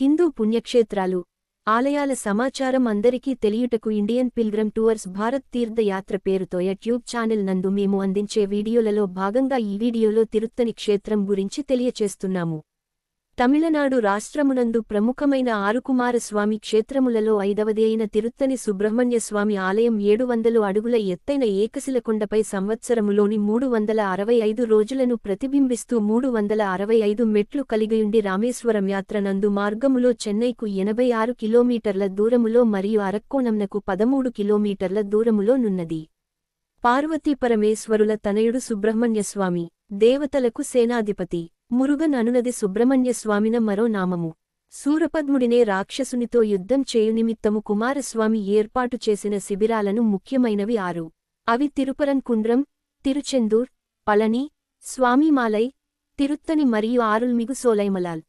హిందూ పుణ్యక్షేత్రాలు ఆలయాల సమాచారం అందరికీ తెలియుటకు ఇండియన్ పిల్గ్రమ్ టూర్స్ భారత్ తీర్థయాత్ర పేరుతో యూట్యూబ్ ఛానల్ నందు మేము అందించే వీడియోలలో భాగంగా ఈ వీడియోలో తిరుత్తని క్షేత్రం గురించి తెలియచేస్తున్నాము. తమిళనాడు రాష్ట్రమునందు ప్రముఖమైన ఆరుకుమారస్వామి క్షేత్రములలో ఐదవది అయిన తిరుత్తని సుబ్రహ్మణ్యస్వామి ఆలయం ఏడు వందలు అడుగుల ఎత్తైన ఏకశిలకొండపై సంవత్సరములోని మూడు వందల అరవై ఐదు రోజులను ప్రతిబింబిస్తూ మూడు వందల అరవై ఐదు మెట్లు కలిగియుండి రామేశ్వరం యాత్ర నందు మార్గములో చెన్నైకు ఎనభై ఆరు కిలోమీటర్ల దూరములో మరియు అరక్కోణంనకు పదమూడు కిలోమీటర్ల దూరములో నున్నది. పార్వతీపరమేశ్వరుల తనయుడు సుబ్రహ్మణ్యస్వామి దేవతలకు సేనాధిపతి. మురుగన్ అనునది సుబ్రహ్మణ్యస్వామిన మరో నామము. సూరపద్ముడినే రాక్షసునితో యుద్ధం చేయునిమిత్తము కుమారస్వామి ఏర్పాటు చేసిన శిబిరాలను ముఖ్యమైనవి ఆరు. అవి తిరుపరన్ కుండ్రం తిరుచెందూర్ పళని స్వామిమాలై తిరుత్తని మరియు ఆరుల్మిగు సోలైమలాల్.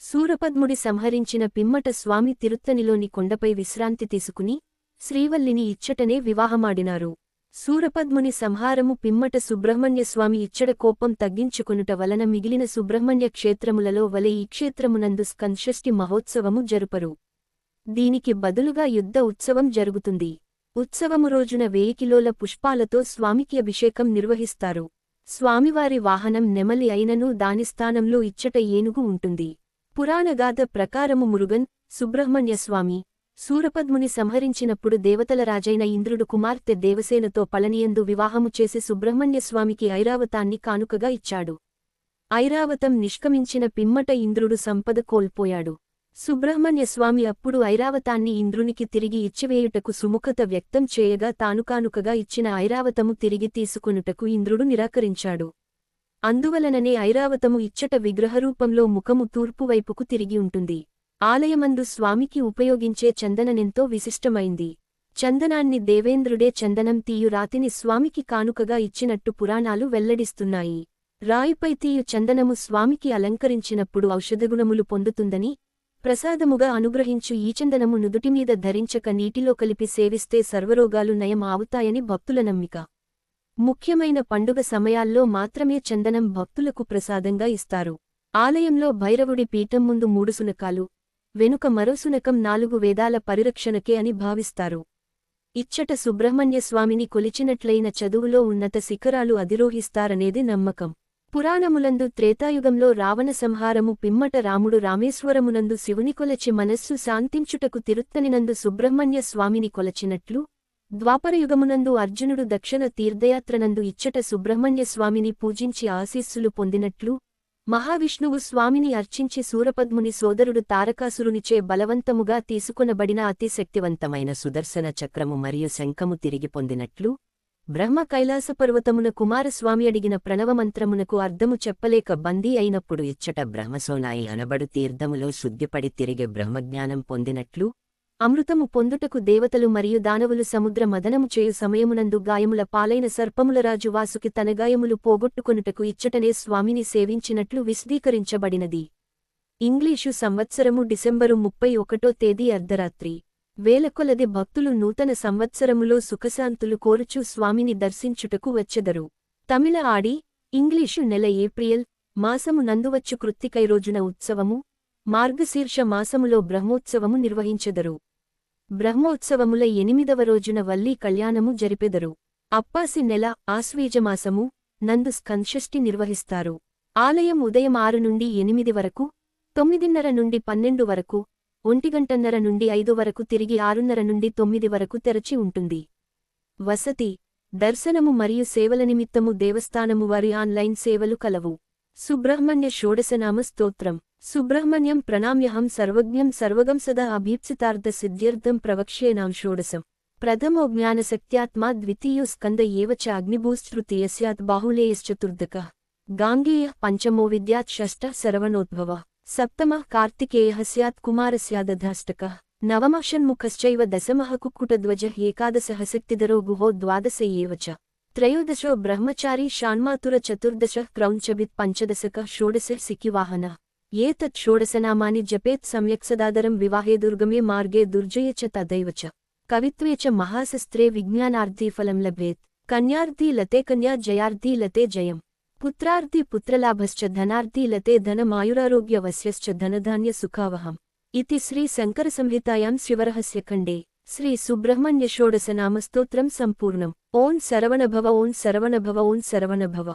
సూరపద్ముడి సంహరించిన పిమ్మట స్వామి తిరుత్తనిలోని కొండపై విశ్రాంతి తీసుకుని శ్రీవల్లిని ఇచ్చటనే వివాహమాడినారు. సూరపద్ముని సంహారము పిమ్మట సుబ్రహ్మణ్యస్వామి ఇచ్చడ కోపం తగ్గించుకొనుట వలన మిగిలిన సుబ్రహ్మణ్య క్షేత్రములలో వలె ఈ క్షేత్రమునందు స్కంషష్ఠి మహోత్సవము జరుపరు. దీనికి బదులుగా యుద్ధ ఉత్సవం జరుగుతుంది. ఉత్సవము రోజున వెయ్యి కిలోల పుష్పాలతో స్వామికి అభిషేకం నిర్వహిస్తారు. స్వామివారి వాహనం నెమలి అయినను దాని స్థానంలో ఇచ్చట ఏనుగు ఉంటుంది. పురాణగాథ ప్రకారము మురుగన్ సుబ్రహ్మణ్యస్వామి సూరపద్ముని సంహరించినప్పుడు దేవతల రాజైన ఇంద్రుడు కుమార్తె దేవసేనతో పళనియందు వివాహము చేసి సుబ్రహ్మణ్యస్వామికి ఐరావతాన్ని కానుకగా ఇచ్చాడు. ఐరావతం నిష్కమించిన పిమ్మట ఇంద్రుడు సంపద కోల్పోయాడు. సుబ్రహ్మణ్యస్వామి అప్పుడు ఐరావతాన్ని ఇంద్రునికి తిరిగి ఇచ్చివేయుటకు సుముఖత వ్యక్తం చేయగా తాను కానుకగా ఇచ్చిన ఐరావతము తిరిగి తీసుకొనుటకు ఇంద్రుడు నిరాకరించాడు. అందువలననే ఐరావతము ఇచ్చట విగ్రహరూపంలో ముఖము తూర్పువైపుకు తిరిగి ఉంటుంది. ఆలయమందు స్వామికి ఉపయోగించే చందననెంతో విశిష్టమైంది. చందనాన్ని దేవేంద్రుడే చందనం తీయు రాతిని స్వామికి కానుకగా ఇచ్చినట్టు పురాణాలు వెల్లడిస్తున్నాయి. రాయిపై తీయు చందనము స్వామికి అలంకరించినప్పుడు ఔషధగుణములు పొందుతుందని ప్రసాదముగా అనుగ్రహించు ఈ చందనము నుదుటిమీద ధరించక నీటిలో కలిపి సేవిస్తే సర్వరోగాలు నయం ఆవుతాయని భక్తుల నమ్మిక. ముఖ్యమైన పండుగ సమయాల్లో మాత్రమే చందనం భక్తులకు ప్రసాదంగా ఇస్తారు. ఆలయంలో భైరవుడి పీఠం ముందు మూడు సునకాలు వెనుక మరోసునకం నాలుగు వేదాల పరిరక్షణకే అని భావిస్తారు. ఇచ్చట సుబ్రహ్మణ్యస్వామిని కొలిచినట్లయిన చదువులో ఉన్నత శిఖరాలు అధిరోహిస్తారనేది నమ్మకం. పురాణములందు త్రేతాయుగంలో రావణ సంహారము పిమ్మట రాముడు రామేశ్వరమునందు శివుని కొలచి మనస్సు శాంతించుటకు తిరుత్తనినందు సుబ్రహ్మణ్య స్వామిని కొలచినట్లు ద్వాపరయుగమునందు అర్జునుడు దక్షిణ తీర్థయాత్రనందు ఇచ్చట సుబ్రహ్మణ్య స్వామిని పూజించి ఆశీస్సులు పొందినట్లు మహావిష్ణువు స్వామిని అర్చించి సూరపద్ముని సోదరుడు తారకాసురునిచే బలవంతముగా తీసుకొనబడిన అతి శక్తివంతమైన సుదర్శన చక్రము మరియు శంఖము తిరిగి పొందినట్లు బ్రహ్మ కైలాసపర్వతమున కుమారస్వామి అడిగిన ప్రణవమంత్రమునకు అర్ధము చెప్పలేక బందీ అయినప్పుడు ఇచ్చట బ్రహ్మసోనాయి అనబడు తీర్థములో శుద్ధిపడి తిరిగి బ్రహ్మజ్ఞానం పొందినట్లు అమృతము పొందుటకు దేవతలు మరియు దానవులు సముద్ర మదనము చేయు సమయమునందు గాయముల పాలైన సర్పములరాజు వాసుకి తన గాయములు పోగొట్టుకొనుటకు ఇచ్చటనే స్వామిని సేవించినట్లు విశదీకరించబడినది. ఇంగ్లీషు సంవత్సరము డిసెంబరు ముప్పై ఒకటో తేదీ అర్ధరాత్రి. వేలకొలది భక్తులు నూతన సంవత్సరములో సుఖశాంతులు కోరుచూ స్వామిని దర్శించుటకు వచ్చెదరు. తమిళ ఆడి ఇంగ్లీషు నెల ఏప్రిల్ మాసము నందువచ్చు కృత్తికై రోజున ఉత్సవము మార్గశీర్ష మాసములో బ్రహ్మోత్సవము నిర్వహించెదరు. బ్రహ్మోత్సవముల ఎనిమిదవ రోజున వల్లీ కళ్యాణము జరిపెదరు. అప్పాసి నెల ఆశ్వీజమాసము నందు స్కంషష్ఠి నిర్వహిస్తారు. ఆలయం ఉదయం ఆరు నుండి ఎనిమిది వరకు తొమ్మిదిన్నర నుండి పన్నెండు వరకు ఒంటిగంటన్నర నుండి ఐదు వరకు తిరిగి ఆరున్నర నుండి తొమ్మిది వరకు తెరచి ఉంటుంది. వసతి దర్శనము మరియు సేవల నిమిత్తము దేవస్థానము వారి ఆన్లైన్ సేవలు కలవు. సుబ్రహ్మణ్య షోడశనామ స్తోత్రం. సుబ్రహ్మణ్యం ప్రణామ్యహం సర్వజ్ఞం సర్వగం సదా అభీప్సితార్థ సిద్ధ్యర్థం ప్రవక్ష్యేనాం షోడశం ప్రథమో జ్ఞానశక్త్యాత్మా ద్వితీయో స్కంద ఏవ చ అగ్నిభూస్తృతీయస్యాత్ బాహులేయశ్చతుర్దక గాంగేయ పంచమో విద్యాత్ షష్ట శరవణోద్భవ సప్తమ కార్తికేయ స్యాత్ కుమారస్యాదధాష్టక నవమ షణ్ముఖశ్చైవ దశమః కుక్కుటధ్వజ ఏకాదశః శక్తిధరో గుహో ద్వాదశ ఏవ చ త్రయోదశో బ్రహ్మచారీ షాణ్మాతుర చతుర్దశ క్రౌంచభిత్ పంచదశక షోడశ సికివాహన ఏతత్ షోడశనామాని జపేత్ సమ్యక్ సదాదరం వివాహే దుర్గమే మార్గే దుర్జయ చ తదైవ చ. కవిత్వే చ మహాశస్త్రే విజ్ఞానార్థీ ఫలం లభేత్. కన్యార్థీ లతే కన్యా జయార్థీ లతే జయం. పుత్రార్థీ పుత్రలాభశ్చ ధనార్థీ లతే ధనమాయురారోగ్య వశ్యశ్చ ధనధాన్య సుఖావహం. ఇది శ్రీ శంకర సంహితాయాం శివరహస్య ఖండే. శ్రీ సుబ్రహ్మణ్య షోడశనామ స్తోత్రం సంపూర్ణం. ఓం శరవణభవ ఓం శరవణభవ ఓం శరవణభవ